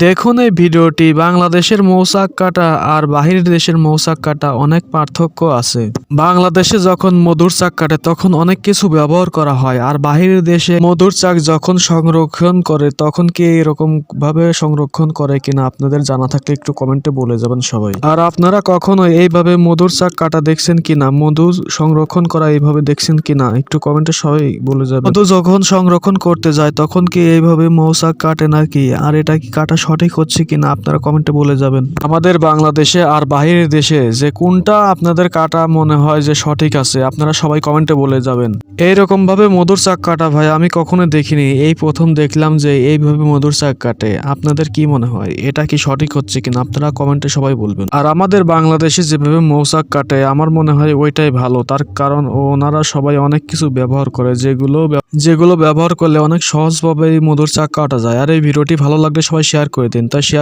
দেখুন এই ভিডিওটি, বাংলাদেশের মৌচাক কাটা আর বাহিরের দেশের মৌচাক কাটা অনেক পার্থক্য আছে। বাংলাদেশে যখন মধুর চাক কাটে, তখন অনেক কিছু ব্যবহার করা হয়, আর বাহিরের দেশে মধুর চাক যখন সংরক্ষণ করে, তখন কি এরকম ভাবে সংরক্ষণ করে কিনা আপনাদের জানা থাকলে একটু কমেন্টে বলে যাবেন সবাই। আর আপনারা কখনো এইভাবে মধুর চাক কাটা দেখছেন কিনা, মধু সংরক্ষণ করা এইভাবে দেখছেন কিনা, একটু কমেন্টে সবাই বলে যাবেন। মধু যখন সংরক্ষণ করতে যায়, তখন কি এইভাবে মৌচাক কাটে নাকি? আর এটা কি কাটা সঠিক হচ্ছে কিনা আপনারা কমেন্টে বলে যাবেন। আমাদের বাংলাদেশে আর বাহিরের দেশে যে কোনটা আপনাদের কাটা মনে হয় যে সঠিক আছে, আপনারা সবাই কমেন্টে বলে যাবেন। এইরকম ভাবে মধুর চাক কাটা ভাই, আমি কখনো দেখিনি। এই প্রথম দেখলাম যে এইভাবে মধুর চাক কাটে। আপনাদের কি মনে হয়? এটা কি সঠিক হচ্ছে কিনা? আপনারা কমেন্টে সবাই বলবেন। আর আমাদের বাংলাদেশে যেভাবে মৌচাক কাটে, আমার মনে হয় ওইটাই ভালো। তার কারণ ওনারা সবাই অনেক কিছু ব্যবহার করে, যেগুলো যেগুলো ব্যবহার করলে অনেক সহজভাবে এই মধুর চাক কাটা যায়। আর এই ভিডিওটি ভালো লাগলে সবাই শেয়ার করে দিন তাই শেয়ার